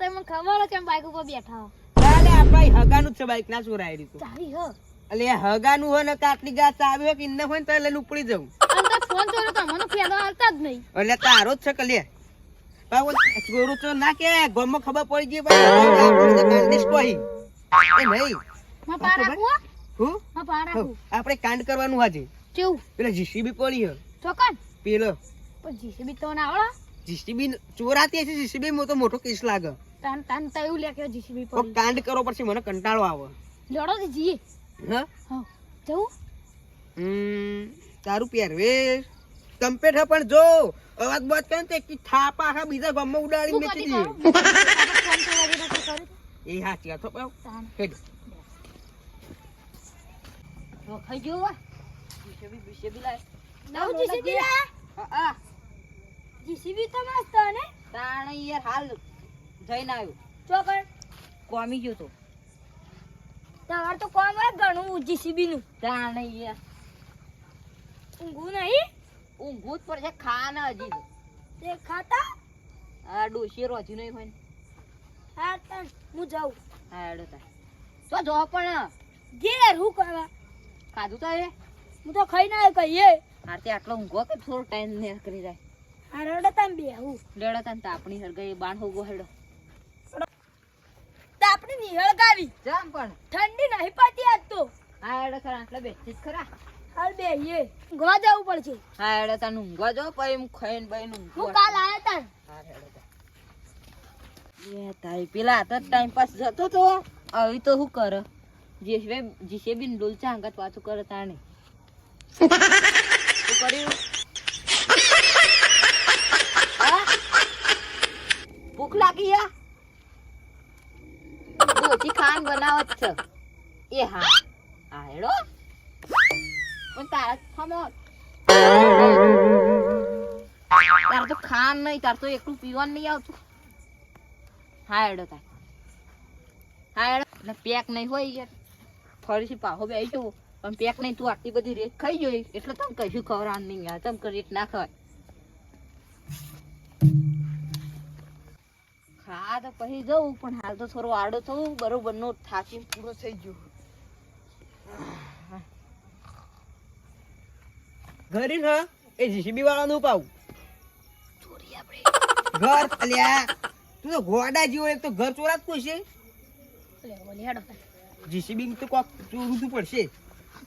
તો મને ખબર છે બાઈક ઉપર બેઠા હો. ચાલે આપણા હગાનું છે બાઈક ના ચોરાય રીતું ચાવી હ. એટલે હગાનું હોય ને કાટલી ગાત આવ્યો કે ઇન્ને હોય ને તો લઈને ઉપડી જવું. અને તો ફોન ચોર્યો તો મને ફેદો હાલતા જ નહીં. એટલે તારો જ છે કે લે. બાબુ ચોરું તો ના કે ગમમાં ખબર પડી ગઈ ભાઈ કોઈ એ નહીં. માં પા રાખું હું. માં પા રાખું. આપણે કાંડ કરવાનું આજે. કેવું? પેલા જીસીબી પડી હે. ચોકન? પેલો. પણ જીસીબી તો ના આવડે. જીસીબી ચોરાતી હશે જીસીબી માં તો મોટો કેસ લાગે. તાન તાન તો એવું લે કે જીસીબી પર કાંડ કરો પછી મને કંટાળો આવે. લડો તો જીએ હા? હા જવું. હમ, તારું પહેરવેશ કમ્પ્લેટ હે પણ જો અવાજ બવાજ કરે ને તો એક થાપ આખા બીજા ગામમાં ઉડાડી હું દી એ હા જેવા તો પાવ હેડ. ખાઈ ગયો જીસીબી બીસીબી લાય. નવ જીસીબી લા આ જીસીબી તો મસ્ત ને તાણ યાર હાલ જઈને આવ્યો. ચોકન કોમી ગયો તો. તમાર તો કોમ હોય ઘણું જીસીબી નું. તાણ યાર. ઊંઘું નહીં? ઊંઘું જ પડશે ખાના હજી તો. ખાતા? આ ડોશી રોજી નહીં હોય હા તન હું જાઉં. હા એડો તા તો જો પણ. ઘેર હું કરવા? ખાધું તો એ હું તો ખાઈ ના કહીએ હાર તે આટલો ઊંઘો કે થોડો ટાઈમ ને કરી જાય. આ રડે તાન બે હું. લેડો તાન તાપણી હરગાઈ બાણ હોગો હેડો. તો આપણે નિહળ જામ પણ. ઠંડી નહીં પાતી આજ તો. હા હેડો બેસી ખરા. હાલ બે યે જવું પડશે. હા હેડો તાર ઊંઘવા જો પછી હું ખાઈને બઈને હું કાલ આયા તાન હા હેડો એ તારી પેલા તો ટાઈમ પાસ જતો તો. આવી તો શું કરે? જેસબે જીસેબી ડોલચા અંગત વાતો કરે તાણે. શું કર્યું? ભૂખ લાગી ઓછી ખાન બનાવત છે. એ હા. પણ તારા તો ખાન નહીં, તાર તો એકલું પીવાનું નહીં આવતું. હા, હેડો તાર. હા, હેડો. ને પેક નહીં હોય યાર. ફરીથી પાહો બે તો પણ પેક નહીં, તું આટલી બધી રેત ખાઈ જોઈ. એટલે તમે કશું ખવડાવવાનું નહીં યાર. તમે રેત ના ખવાય. ખા તો પછી જવું પણ હાલ તો થોડો આડો થવું બરોબર નો થાકી પૂરો થઈ ગયો. ઘરે ન એ જીસીબી વાળાનું પાવું. ચોરી આપણે. ઘર અલ્યા તું તો ગોડા જેવો એક તો ઘર ચોરાત છે. ઓલે હેડો જીસીબી તો કોક ચોરું તું પડશે.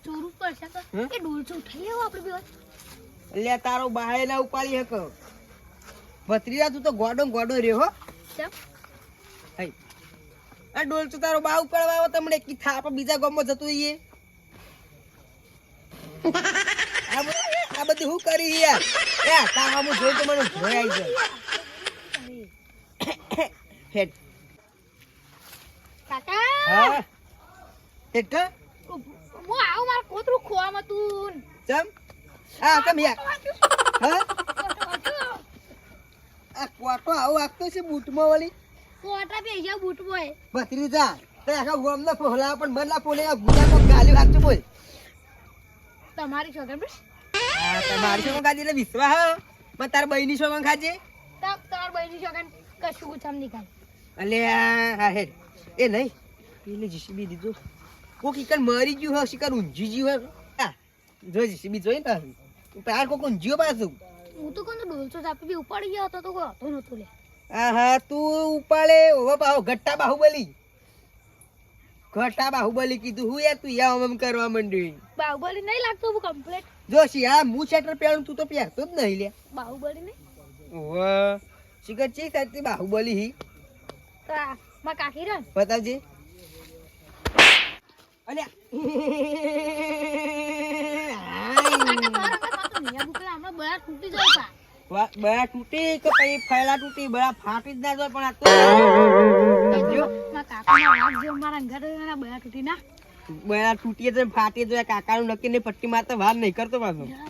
ચોરું પડશે એ ડોલચો ઉઠાઈ લેવો આપણે બે અલ્યા તારો બાહે ઉપાડી હક. ભત્રીજા તું તો ગોડો ગોડો રહ્યો હો. આ ડોલ તો તારો બા ઉપાડવા આવો તમને કી થાપ બીજા ગામમાં જતો રહીએ. આ બધું હું કરી યાર? એ તારા હું જોઈ તો મને ભય આવી જાય. હેડ. કાકા! હા? કે? હું આવું મારું કોતરું ખોવામાં તું. ચમ? હા કમ યાર. હા? આ કોટો આવો આગતો છે બૂટમાં વળી. કોટા બે ગયા બૂટ બોય ભત્રીજા તે આખા પણ મનલા ફોલે આ ગુજામાં ગાલી વાગતો બોલ. તમારી છોકરા બસ તમારી શું ખાજે એટલે વિશ્વાસ હા. પણ તાર બહેની શું ખાજે. તબ તમાર બહેની છોકરી કશું ગુજામ નીકાળ અલે હા એ નહીં. એને જીસીબી દીધું. કોક મરી ગયું હોય શિકાર ઊંઝી ગયું હોય હા જો જીસીબી જોઈ ને તાર. કોક ઊંઝ્યો પાછું. હું તો કોને ડોલચો ચાપી બી ઉપાડી ગયો હતો તો કોઈ હતો નતો લે. આહા હા તું ઉપાડે? ઓવા પાહો ગટ્ટા બાહુબલી. ઘટા બાહુબલી કીધું હું યાર તું યા ઓમ કરવા માંડી. બાહુબલી નહીં લાગતો હું કમ્પ્લીટ જોશી આ હા શેટર પહેરું તું તો પહેરતો જ નહીં લે. બાહુબલી નહીં? ઓવા શિકાર ચી સાચી બાહુબલી હી? મા માં કાકી રન. બતાવજે. અલ્યા બળા તૂટી જાય પા. બળા તૂટી કે પછી ફેલા તૂટી બળા ફાટી જ ના જાય પણ આ તો કાકા ના મારા ઘરે બળા તૂટી ના. બળા તૂટીએ તો જાય કાકાનું નક્કી નહીં પટ્ટી મારતા વાર નહીં કરતો પાછો. ના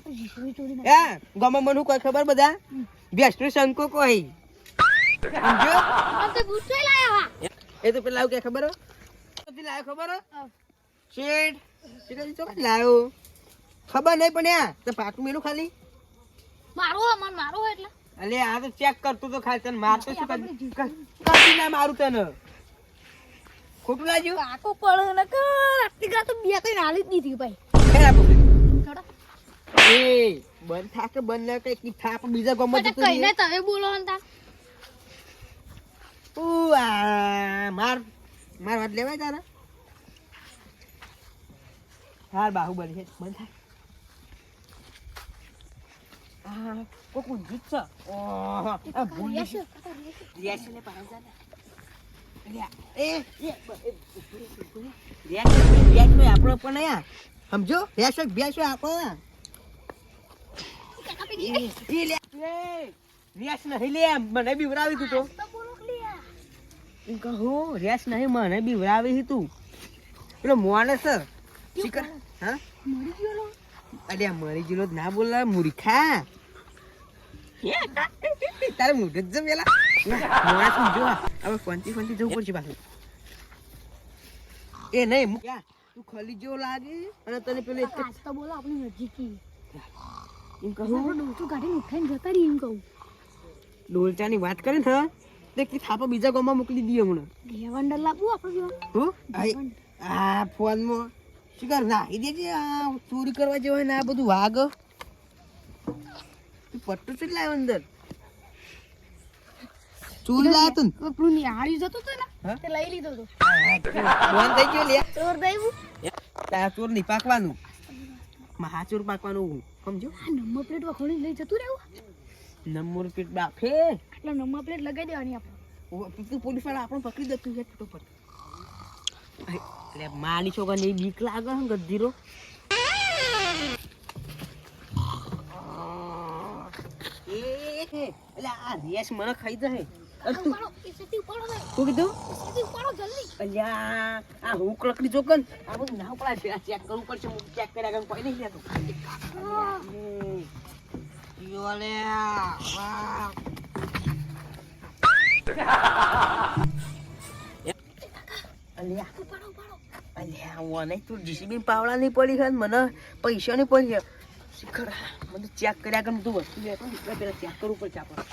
હે ગામમાં મને કોઈ ખબર બધા? વ્યસ્ત શંકો કોઈ. એ તો પેલા આવું કે ખબર લાયો ખબર શેઠ શેઠ લાયો. ખબર નહીં પણ યા તો પાટું મેલું ખાલી. મારો હો, મન મારો એટલે. અલે આ તો ચેક કરતો તો ખાલી તને મારતો શું કદી ના મારું તને. ખોટું લાગ્યું? આખો પડે ને કર આટલી ગા તો બે કઈ નાલી જ દીધી ભાઈ. એ બન થાકે બન બંધ કઈ કી થાપ બીજા ગામમાં જતું કઈ રહીએ. તમે બોલો ને તાર ઉ, માર માર વાત લેવાય તારા? હાર બાહુબલી છે બન થાય છે ને પાછળ જા ને. રિયા, એ, એ, બ- એ, ઊભી રહે, ઊભી રહે. રિયા છે, રિયા છે આપણો પણ. સમજો રિયા છે આપણો રેસ નહીં લે મને બીવરાવી તું તો કહું રેસ નહીં મને બીવરાવી તું પેલો માણસ શિકર હા મરી ગયો અરે મરી ગયો ના બોલા મૂર્ખા તારે મોઢે જ જમેલા. જો હવે ફોનથી ફોનથી જવું પડશે પાછું. એ નહીં યા, તું ખલી જેવો લાગે અને તને પેલો એક તો બોલો આપણી નજીકી એમ કહું? ડોલચું કાઢીને ઉઠાઈને જતા રહી એમ કહું. ડોલચાની વાત કરે ને તે કી થાપા બીજા ગામમાં મોકલી દઈએ હમણાં. ઘેવંડર લાવવું આપણે જો. હું? આ ફોનમાં શું કર? નાખી દેજે આ ચોરી કરવા જેવા ને આ બધું વાગ પટ્ટું શું લાવ્યો અંદર ચોરી લાવ્યો તું ને? નિહાળી જતો હતો ને તે લઈ લીધો તો બંધ થઈ ગયો લે ચોર દઈવું ચોર પાકવાનું મહાચોર પાકવાનું સમજો નંબર પ્લેટ વખોડી લઈ જતું રહેવું નંબર પેટ બાફે એટલે નંબર પ્લેટ લગાવી દેવાની આપણે તું પોલીસવાળા આપણને પકડી દે તું છૂટો એટલે માની છોકરા ને બીક લાગે હે ગધીરો એ એટલે આ રેસ મને ખાઈ જશે. શું કીધું? અલ્યા આ હું લકડી જોકન આ બધું ના પડાશે ચેક કરવું પડશે. હું ચેક કર્યા વગર કોઈ નહીં લેતો. અલ્યા. અલ્યા. મને તું જીસીબી પાવડા નહીં પડી છે મને પૈસા નહીં પડી છે. શિખર. મને ચેક કર્યા કર તું વસ્તુ લેતો ને પેલા ચેક કરવું પડશે આપણે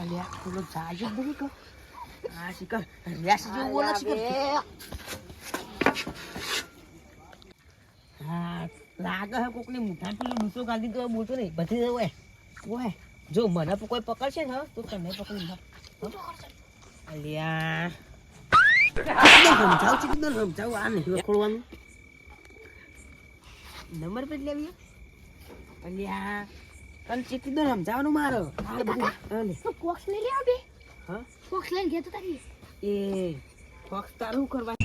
અલ્યા પેલો જાય જ નહીં કર હા શીખર રેસ જેવું બોલો શીખર. હા લાગે હે કોકને મુઠા પેલું ડૂસો ગાંધી તો બોલતો નહીં બધી હોય. ઓય જો મને કોઈ પકડશે ને તો તમે પકડી લે. અલ્યા. સમજાવ છે સમજાવ? આ નહીં ખોલવાનું. નંબર પર લેવી અલ્યા તને ચેકી દો સમજાવવાનું મારો. તો બોક્સ લઈ લે. બે હા? બોક્સ લઈને ગયા તો તારી? એ ફોક્સ તારું કરવા?